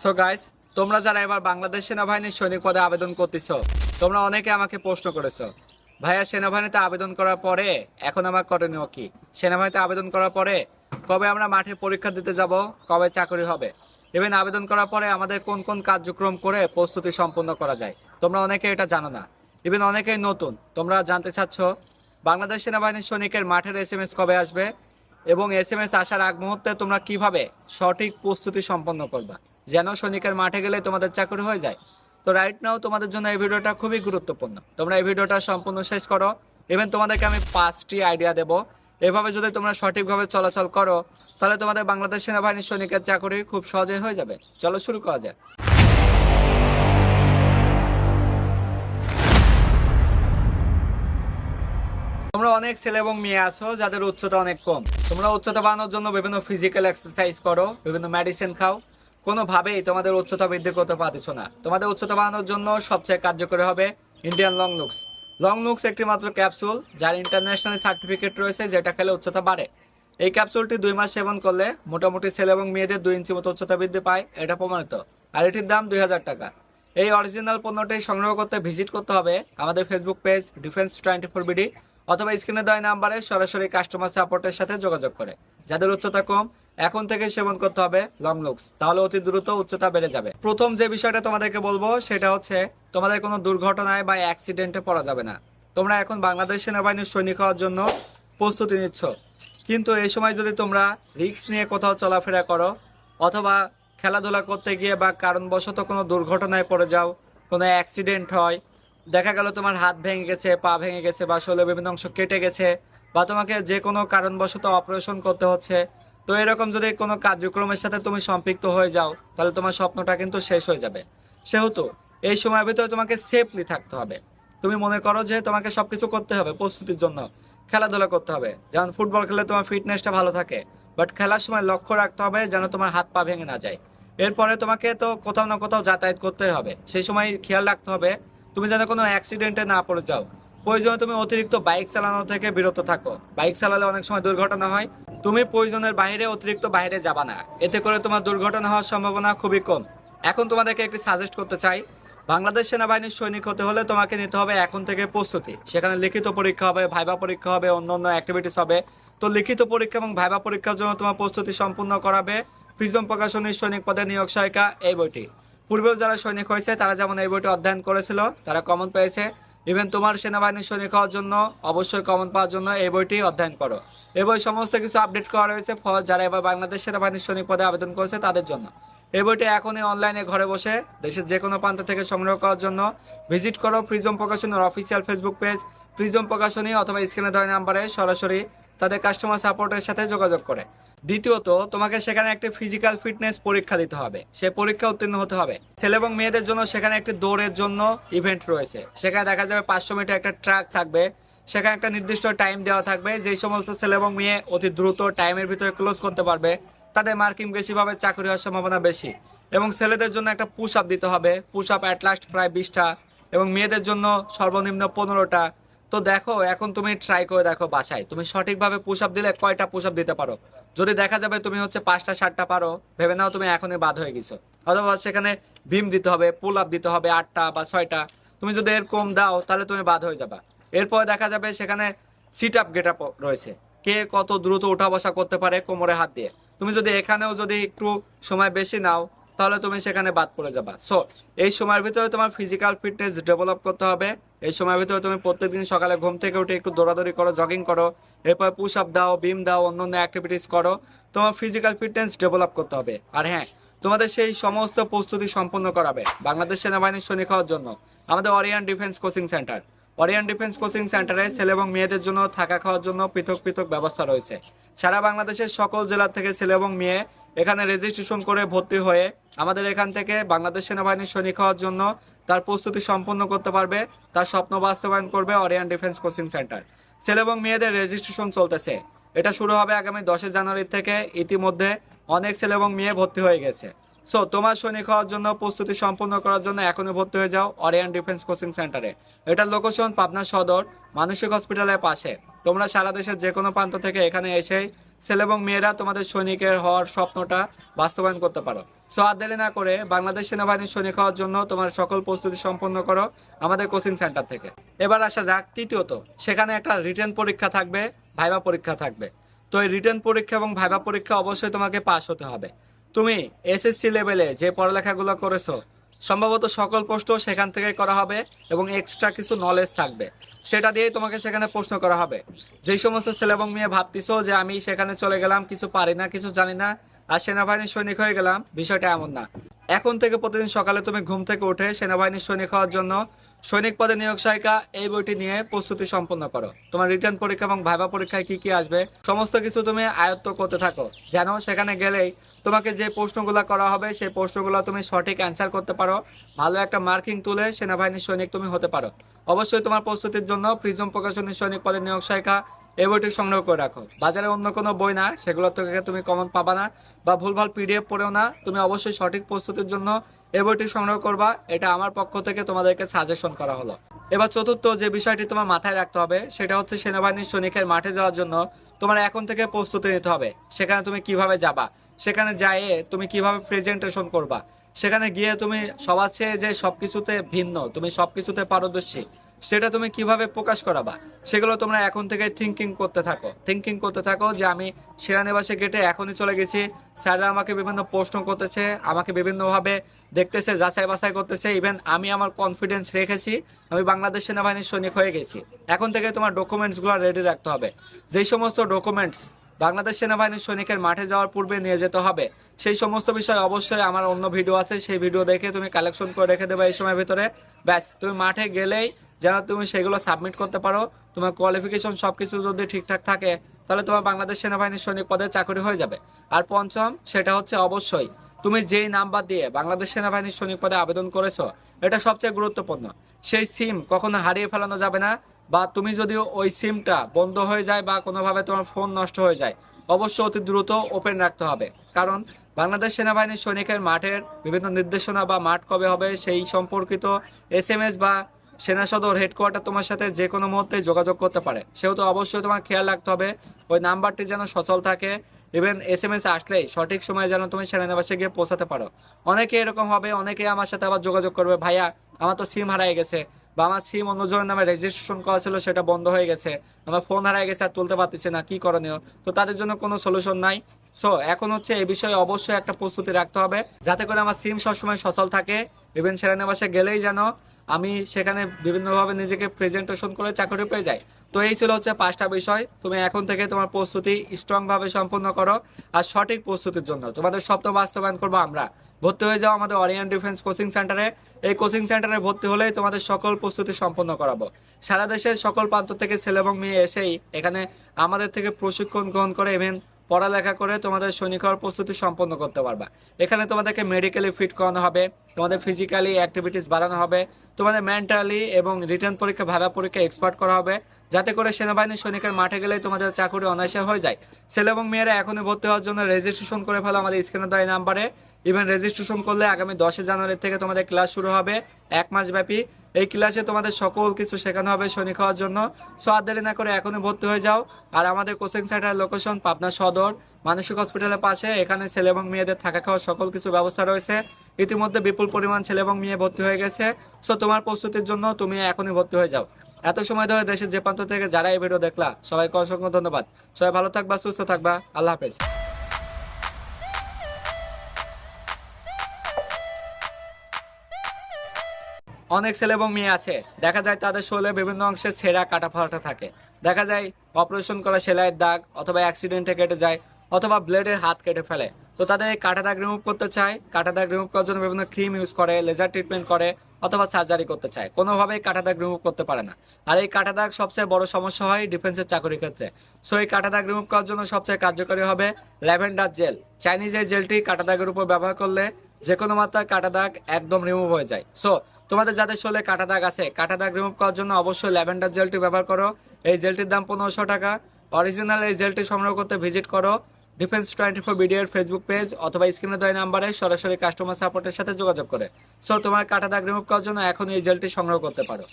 So guys তোমরা যারা এবার বাংলাদেশ সেনাবাহিনীর সৈনিক পদে আবেদন করতেছ, তোমরা অনেকে আমাকে প্রশ্ন করেছ, ভাইয়া, সেনাবাহিনীতে আবেদন করার পরে এখন আমার করণীয় কি? সেনাবাহিনীতে আবেদন করার পরে কবে আমরা মাঠে পরীক্ষা দিতে যাব? কবে চাকরি হবে? ইভেন আবেদন করার পরে আমাদের কোন কোন কার্যক্রম করে প্রস্তুতি সম্পন্ন করা যায়? তোমরা অনেকে এটা জানো না। ইভেন অনেকেই নতুন। তোমরা জানতে চাচ্ছ, বাংলাদেশ সেনাবাহিনীর সৈনিকের মাঠের এস কবে আসবে? এবং এস এম এস আসার আগ মুহূর্তে তোমরা কীভাবে সঠিক প্রস্তুতি সম্পন্ন করবা? যেন সৈনিকের মাঠে গেলে তোমাদের চাকরি হয়ে যায়। তো রাইট নাও তোমাদের জন্য এই ভিডিওটা খুবই গুরুত্বপূর্ণ। তোমরা এই ভিডিওটা সম্পূর্ণ শেষ করো। ইভেন তোমাদেরকে আমি পাঁচটি আইডিয়া দেবো। এভাবে যদি তোমরা সঠিকভাবে চলাচল করো, তাহলে তোমাদের বাংলাদেশ সেনাবাহিনীর সৈনিকের চাকরি খুব সহজে হয়ে যাবে। চলো শুরু করা যায় তোমরা অনেক ছেলে এবং মেয়ে আছো, যাদের উচ্চতা অনেক কম। তোমরা উচ্চতা বাড়ানোর জন্য বিভিন্ন ফিজিক্যাল এক্সারসাইজ করো, বিভিন্ন মেডিসিন খাও। কোনোভাবেই তোমাদের উচ্চতা বৃদ্ধি করতে পারছ না। তোমাদের উচ্চতা বাড়ানোর জন্য সবচেয়ে কার্যকরী হবে Indian long looks long looks একটি মাত্র ক্যাপসুল যার ইন্টারন্যাশনাল সার্টিফিকেট রয়েছে, যেটা খেলে উচ্চতা বাড়ে। এই ক্যাপসুলটি দুই মাস সেবন করলে মোটামুটি ছেলে এবং মেয়েদের দুই ইঞ্চি মতো উচ্চতা বৃদ্ধি পায়, এটা প্রমাণিত। আর এটির দাম দুই হাজার টাকা। এই অরিজিনাল পণ্যটি সংগ্রহ করতে ভিজিট করতে হবে আমাদের Facebook page defence twenty four BD অথবা স্ক্রিনে দেওয়া নাম্বারে সরাসরি কাস্টমার সাপোর্টের সাথে যোগাযোগ করে। যাদের উচ্চতা কম, এখন থেকে সেবন করতে হবে লং লুকস তাহলে অতি দ্রুত উচ্চতা বেড়ে যাবে। প্রথম যে বিষয়টা তোমাদেরকে বলব, সেটা হচ্ছে তোমাদের কোনো দুর্ঘটনায় বা অ্যাক্সিডেন্টে পড়া যাবে না। তোমরা এখন বাংলাদেশ সেনাবাহিনীর সৈনিক হওয়ার জন্য প্রস্তুতি নিচ্ছ। কিন্তু এই সময় যদি তোমরা রিস্ক নিয়ে কোথাও চলাফেরা করো, অথবা খেলাধুলা করতে গিয়ে বা কারণবশত কোনো দুর্ঘটনায় পড়ে যাও, কোনো অ্যাক্সিডেন্ট হয় দেখা গেল তোমার হাত ভেঙে গেছে, পা ভেঙে গেছে বা শরীরের বিভিন্ন অংশ কেটে গেছে বা তোমাকে যে কোনো কারণবশত অপারেশন করতে হচ্ছে। তো এরকম যদি কোনো কার্যক্রমের সাথে তুমি সম্পৃক্ত হয়ে যাও, তাহলে তোমার স্বপ্নটা কিন্তু শেষ হয়ে যাবে। সেহেতু এই সময়ের ভিতরে তোমাকে সেফলি থাকতে হবে। তুমি মনে করো যে তোমাকে সবকিছু করতে হবে, প্রস্তুতির জন্য খেলাধুলা করতে হবে। যেমন ফুটবল খেলে তোমার ফিটনেসটা ভালো থাকে বাট খেলার সময় লক্ষ্য রাখতে হবে যেন তোমার হাত পা ভেঙে না যায়। এরপরে তোমাকে তো কোথাও না কোথাও যাতায়াত করতে হবে। সেই সময় খেয়াল রাখতে হবে তুমি যেন কোনো অ্যাক্সিডেন্টে না পড়ে যাও। প্রয়োজনে তুমি অতিরিক্ত বাইক চালানো থেকে বিরত থাকো। বাইক চালালে অনেক সময় দুর্ঘটনা হয়। তুমি প্রয়োজনের বাইরে অতিরিক্ত বাইরে যাবা না। এতে করে তোমার দুর্ঘটনা হওয়ার সম্ভাবনা খুবই কম। এখন তোমাদেরকে একটি সাজেস্ট করতে চাই। বাংলাদেশ সেনাবাহিনীর সৈনিক হতে হলে তোমাকে নিতে হবে এখন থেকে প্রস্তুতি। সেখানে লিখিত পরীক্ষা হবে, ভাইবা পরীক্ষা হবে, অন্য অন্য অ্যাক্টিভিটিস হবে। তো লিখিত পরীক্ষা এবং ভাইবা পরীক্ষার জন্য তোমার প্রস্তুতি সম্পূর্ণ করাবে। প্রিজম প্রকাশনীর সৈনিক পদে নিয়োগ সহায়িকা এই বইটি। পূর্বেও যারা সৈনিক হয়েছে, তারা যেমন এই বইটি অধ্যয়ন করেছিল, তারা কমন পেয়েছে। ইভেন তোমার সেনাবাহিনীর সৈনিক হওয়ার জন্য, অবশ্যই কমন পাওয়ার জন্য এই বইটি অধ্যয়ন করো। এই বই সমস্ত কিছু আপডেট করা রয়েছে ফর যারা এবার বাংলাদেশ সেনাবাহিনীর সৈনিক পদে আবেদন করেছে, তাদের জন্য। এই বইটি এখনই অনলাইনে ঘরে বসে দেশের যে কোনো প্রান্ত থেকে সংগ্রহ করার জন্য ভিজিট করো Prism প্রকাশনীর official Facebook page Prism Prokashoni অথবা স্ক্রিনে দেওয়া নাম্বারে সরাসরি তাদের কাস্টমার সাপোর্টের সাথে যোগাযোগ করে। দ্বিতীয়ত, তোমাকে সেখানে একটি ফিজিক্যাল ফিটনেস পরীক্ষা দিতে হবে। সে পরীক্ষা উত্তীর্ণ হতে হবে। ছেলে এবং মেয়েদের জন্য সেখানে একটি দৌড়ের জন্য ইভেন্ট রয়েছে। সেখানে দেখা যাবে পাঁচশো মিটার একটা ট্রাক থাকবে। সেখানে একটা নির্দিষ্ট টাইম দেওয়া থাকবে। যেই সমস্ত ছেলে এবং মেয়ে অতি দ্রুত টাইমের ভিতরে ক্লোজ করতে পারবে, তাদের মার্কিং বেশিভাবে চাকরি হওয়ার সম্ভাবনা বেশি। এবং ছেলেদের জন্য একটা পুশ আপ দিতে হবে। পুশ আপ অ্যাট লাস্ট প্রায় বিশটা। এবং মেয়েদের জন্য সর্বনিম্ন পনেরোটা। তো দেখো, এখন তুমি ট্রাই করে দেখো বাসায়। তুমি সঠিকভাবে পুশ আপ দিলে কয়টা পুশ আপ দিতে পারো? যদি দেখা যাবে তুমি হচ্ছে পাঁচটা, সাতটা পারো, ভেবে নাও তুমি এখনই বাদ হয়ে গেছো। অথবা সেখানে ভীম দিতে হবে পুল আপ দিতে হবে আটটা বা ছয়টা। তুমি যদি এর কম দাও, তাহলে তুমি বাদ হয়ে যাবা। এরপরে দেখা যাবে সেখানে সিট আপ গেট আপ রয়েছে। কে কত দ্রুত ওঠা বসা করতে পারে কোমরে হাত দিয়ে। তুমি যদি এখানেও যদি একটু সময় বেশি নাও তাহলে তুমি সেখানে বাদ পড়ে যাবা। সো এই সময়ের ভিতরে তোমার ফিজিক্যাল ফিটনেস ডেভেলপ করতে হবে। এই সময়ের ভিতরে তুমি প্রত্যেকদিন সকালে ঘুম থেকে উঠে একটু দৌড়াদৌড়ি করো জগিং করো, এরপর পুশ আপ দাও বিম দাও, অন্য অন্য অ্যাক্টিভিটিস করো। তোমার ফিজিক্যাল ফিটনেস ডেভেলপ করতে হবে। আর হ্যাঁ তোমাদের সেই সমস্ত প্রস্তুতি সম্পন্ন করাবে বাংলাদেশ সেনাবাহিনীর সৈনিক হওয়ার জন্য। আমাদের Orion defence coaching centre Orion defence coaching সেন্টারে ছেলে এবং মেয়েদের জন্য থাকা খাওয়ার জন্য পৃথক পৃথক ব্যবস্থা রয়েছে। সারা বাংলাদেশের সকল জেলা থেকে ছেলে এবং মেয়ে এখানে রেজিস্ট্রেশন করে ভর্তি হয়ে আমাদের এখান থেকে বাংলাদেশ সেনাবাহিনীর সৈনিক হওয়ার জন্য তার প্রস্তুতি সম্পন্ন করতে পারবে। তার স্বপ্ন বাস্তবায়ন করবে অরিয়ান ডিফেন্স কোচিং সেন্টার ছেলে এবং মেয়েদের রেজিস্ট্রেশন চলতেছে। এটা শুরু হবে আগামী দশই জানুয়ারি থেকে। ইতিমধ্যে অনেক ছেলে এবং মেয়ে ভর্তি হয়ে গেছে। সো তোমার সৈনিক হওয়ার জন্য প্রস্তুতি সম্পন্ন করার জন্য এখনই ভর্তি হয়ে যাও অরিয়ান ডিফেন্স কোচিং সেন্টারে এটার লোকেশন পাবনা সদর, মানসিক হসপিটালের পাশে। তোমরা সারা দেশের যে কোনো প্রান্ত থেকে এখানে এসেই ছেলে এবং মেয়েরা তোমাদের সৈনিকের হওয়ার স্বপ্নটা বাস্তবায়ন করতে পারো। সো আর দেরি না করে বাংলাদেশ সেনাবাহিনীর সৈনিক হওয়ার জন্য তোমার সকল প্রস্তুতি সম্পন্ন করো আমাদের কোচিং সেন্টার থেকে। এবার আসা যাক তৃতীয়ত, সেখানে একটা রিটার্ন পরীক্ষা থাকবে ভাইবা পরীক্ষা থাকবে। তো এই রিটার্ন পরীক্ষা এবং ভাইবা পরীক্ষা অবশ্যই তোমাকে পাশ হতে হবে। তুমি এসএসসি লেভেলে যে পড়ালেখাগুলো করেছ সম্ভবত সকল প্রশ্ন সেখান থেকে করা হবে এবং এক্সট্রা কিছু নলেজ থাকবে। সেটা দিয়েই তোমাকে সেখানে প্রশ্ন করা হবে। যেই সমস্ত ছেলে এবং মেয়ে ভাবতেছো যে আমি সেখানে চলে গেলাম, কিছু পারি না, কিছু জানি না, আর সেনাবাহিনীর সৈনিক হয়ে গেলাম, বিষয়টা এমন না। এখন থেকে প্রতিদিন সকালে তুমি ঘুম থেকে উঠে সেনাবাহিনীর সৈনিক হওয়ার জন্য সৈনিক পদে নিয়োগ সহায়িকা এই বইটি নিয়ে প্রস্তুতি সম্পন্ন করো। তোমার রিটার্ন পরীক্ষা এবং ভাইবা পরীক্ষায় কি কি আসবে, সমস্ত কিছু তুমি আয়ত্ত করতে থাকো। যেন সেখানে গেলেই তোমাকে যে প্রশ্নগুলো করা হবে, সেই প্রশ্নগুলো তুমি সঠিক অ্যান্সার করতে পারো। ভালো একটা মার্কিং তুলে সেনাবাহিনীর সৈনিক তুমি হতে পারো। অবশ্যই তোমার প্রস্তুতির জন্য প্রিজম প্রকাশনী সৈনিক পদে নিয়োগ সহায়িকা এই বইটি সংগ্রহ করে রাখো। বাজারে অন্য কোনো বই না, সেগুলো থেকে তুমি কমন পাবা না বা ভুলভাল পিডিএফ পড়েও না, তুমি অবশ্যই সঠিক প্রস্তুতির জন্য এই বইটি সংগ্রহ করবা, এটা আমার পক্ষ থেকে তোমাদেরকে সাজেশন করা হলো। এবার চতুর্থ যে বিষয়টি তোমার মাথায় রাখতে হবে, সেটা হচ্ছে সেনাবাহিনীর সৈনিকের মাঠে যাওয়ার জন্য তোমার এখন থেকে প্রস্তুতি নিতে হবে। সেখানে তুমি কীভাবে যাবা? সেখানে যাইয়ে তুমি কীভাবে প্রেজেন্টেশন করবা? সেখানে গিয়ে তুমি সবার চেয়ে যে সবকিছুতে ভিন্ন, তুমি সবকিছুতে পারদর্শী সেটা তুমি কীভাবে প্রকাশ করাবা? সেগুলো তোমরা এখন থেকে থিঙ্কিং করতে থাকো। থিঙ্কিং করতে থাকো যে আমি সেনানিবাসে গেটে এখনই চলে গেছি। স্যাররা আমাকে বিভিন্ন প্রশ্ন করতেছে, আমাকে বিভিন্নভাবে দেখতেছে, যাচাই বাছাই করতেছে। ইভেন আমি আমার কনফিডেন্স রেখেছি, আমি বাংলাদেশ সেনাবাহিনীর সৈনিক হয়ে গেছি। এখন থেকে তোমার ডকুমেন্টসগুলো রেডি রাখতে হবে। যেই সমস্ত ডকুমেন্টস বাংলাদেশ সেনাবাহিনীর সৈনিকের মাঠে যাওয়ার পূর্বে নিয়ে যেতে হবে, সেই সমস্ত বিষয় অবশ্যই আমার অন্য ভিডিও আছে। সেই ভিডিও দেখে তুমি কালেকশন করে রেখে দেবে এই সময়ের ভিতরে। ব্যাস, তুমি মাঠে গেলেই যেন তুমি সেগুলো সাবমিট করতে পারো, তোমার কোয়ালিফিকেশন সব কিছু যদি ঠিকঠাক থাকে, তাহলে তোমার বাংলাদেশ সেনাবাহিনীর সৈনিক পদে চাকরি হয়ে যাবে। আর পঞ্চম, সেটা হচ্ছে অবশ্যই, তুমি যেই নাম্বার দিয়ে বাংলাদেশ সেনাবাহিনীর সৈনিক পদে আবেদন করেছ, এটা সবচেয়ে গুরুত্বপূর্ণ। সেই সিম কখনো হারিয়ে ফেলানো যাবে না, বা তুমি যদি ওই সিমটা বন্ধ হয়ে যায় বা কোনোভাবে তোমার ফোন নষ্ট হয়ে যায়, অবশ্যই অতি দ্রুত ওপেন রাখতে হবে। কারণ বাংলাদেশ সেনাবাহিনীর সৈনিকের মাঠের বিভিন্ন নির্দেশনা বা মাঠ কবে হবে সেই সম্পর্কিত এস বা সেনা সদর হেডকোয়ার্টার তোমার সাথে যে কোনো মুহূর্তে যোগাযোগ করতে পারে। সেহেতু অবশ্যই তোমার খেয়াল রাখতে হবে, ওই নাম্বারটি যেন সচল থাকে। ইভেন এস এম এস আসলেই সঠিক সময়ে যেন তুমি সেনানিবাসে গিয়ে পৌঁছাতে পারো। অনেকে এরকম হবে অনেকে আমার সাথে আবার যোগাযোগ করবে, ভাইয়া, আমার তো সিম হারাই গেছে বা আমার সিম অন্যজনের নামে রেজিস্ট্রেশন করা ছিল, সেটা বন্ধ হয়ে গেছে। আমার ফোন হারাই গেছে, আর তুলতে পারতেছি না, কি করণীয়? তো তাদের জন্য কোনো সলিউশন নাই। সো এখন হচ্ছে এই বিষয়ে অবশ্যই একটা প্রস্তুতি রাখতে হবে, যাতে করে আমার সিম সবসময় সচল থাকে। ইভেন সেনানিবাসে গেলেই যেন আমি সেখানে বিভিন্নভাবে নিজেকে প্রেজেন্টেশন করে চাকরি পেয়ে যাই। তো এই ছিল হচ্ছে পাঁচটা বিষয়। তুমি এখন থেকে তোমার প্রস্তুতি স্ট্রংভাবে সম্পন্ন করো আর সঠিক প্রস্তুতির জন্য। তোমাদের স্বপ্ন বাস্তবায়ন করব আমরা। ভর্তি হয়ে যাও আমাদের অরিয়ান ডিফেন্স কোচিং সেন্টারে এই কোচিং সেন্টারে ভর্তি হলেই তোমাদের সকল প্রস্তুতি সম্পন্ন করাবো। সারা দেশের সকল প্রান্ত থেকে ছেলে এবং মেয়ে এসেই এখানে আমাদের থেকে প্রশিক্ষণ গ্রহণ করে ইভেন পড়ালেখা করে তোমাদের সৈনিক হওয়ার প্রস্তুতি সম্পন্ন করতে পারবা। এখানে তোমাদেরকে মেডিকেলি ফিট করানো হবে, তোমাদের ফিজিক্যালি অ্যাক্টিভিটিস বাড়ানো হবে, তোমাদের মেন্টালি এবং রিটার্ন পরীক্ষা, ভাড়া পরীক্ষা এক্সপার্ট করা হবে, যাতে করে সেনাবাহিনী সৈনিকের মাঠে গেলেই তোমাদের চাকরি অনায়াসে হয়ে যায়। ছেলে এবং মেয়েরা এখনই ভর্তি হওয়ার জন্য রেজিস্ট্রেশন করে ফেলো আমাদের স্ক্রিনে এই নাম্বারে ইভেন রেজিস্ট্রেশন করলে আগামী দশই জানুয়ারি থেকে তোমাদের ক্লাস শুরু হবে এক মাস ব্যাপী। এই ক্লাসে তোমাদের সকল কিছু শেখানো হবে সৈনিক হওয়ার জন্য। সো আর দেরি না করে এখনই ভর্তি হয়ে যাও। আর আমাদের কোচিং সেন্টার লোকেশন পাবনা সদর, মানসিক হসপিটালের পাশে। এখানে ছেলে এবং মেয়েদের থাকা খাওয়ার সকল কিছু ব্যবস্থা রয়েছে। ইতিমধ্যে বিপুল পরিমাণ ছেলে এবং মেয়ে ভর্তি হয়ে গেছে। সো তোমার প্রস্তুতির জন্য তুমি এখনই ভর্তি হয়ে যাও। এত সময় ধরে দেশের যে প্রান্ত থেকে যারা এই ভিডিও দেখলা, সবাইকে অসংখ্য ধন্যবাদ। সবাই ভালো থাকবা, সুস্থ থাকবা। আল্লাহ হাফেজ। অনেক ছেলে এবং মেয়ে আছে। দেখা যায় তাদের শরীরে বিভিন্ন অংশে ছেঁড়া কাটা ফাটা থাকে। দেখা যায় অপারেশন করা সেলাইয়ের দাগ অথবা অ্যাক্সিডেন্টে কেটে যায় অথবা ব্লেডের হাত কেটে ফেলে। তো তাদের এই কাটা দাগ রিমুভ করতে চায়, কাটা দাগ রিমুভ করার জন্য বিভিন্ন ক্রিম ইউজ করে লেজার ট্রিটমেন্ট করে অথবা সার্জারি করতে চায়। কোনোভাবেই কাটা দাগ রিমুভ করতে পারে না। আর এই কাটা দাগ সবচেয়ে বড় সমস্যা হয় ডিফেন্সের চাকরির ক্ষেত্রে। সো এই কাটা দাগ রিমুভ করার জন্য সবচেয়ে কার্যকরী হবে ল্যাভেন্ডার জেল চাইনিজ এই জেলটি কাটা দাগের উপর ব্যবহার করলে যে কোনো মাত্রায় কাটা দাগ একদম রিমুভ হয়ে যায়। সো তোমাদের যাদের শোলে কাটা দাগ আছে, কাটা দাগ রিমুভ করার জন্য অবশ্যই ল্যাভেন্ডার জেলটি ব্যবহার করো। এই জেলটির দাম পনেরোশো টাকা। অরিজিনাল এই জেলটি সংগ্রহ করতে ভিজিট করো। ডিফেন্স টোয়েন্টি ফোর বিডিওর ফেসবুক পেজ অথবা স্ক্রিনে দেওয়া নাম্বারে সরাসরি কাস্টমার সাপোর্টের সাথে যোগাযোগ করে। সো তোমার কাটা দাগ রিমুভ করার জন্য এখন এই জেলটি সংগ্রহ করতে পারো।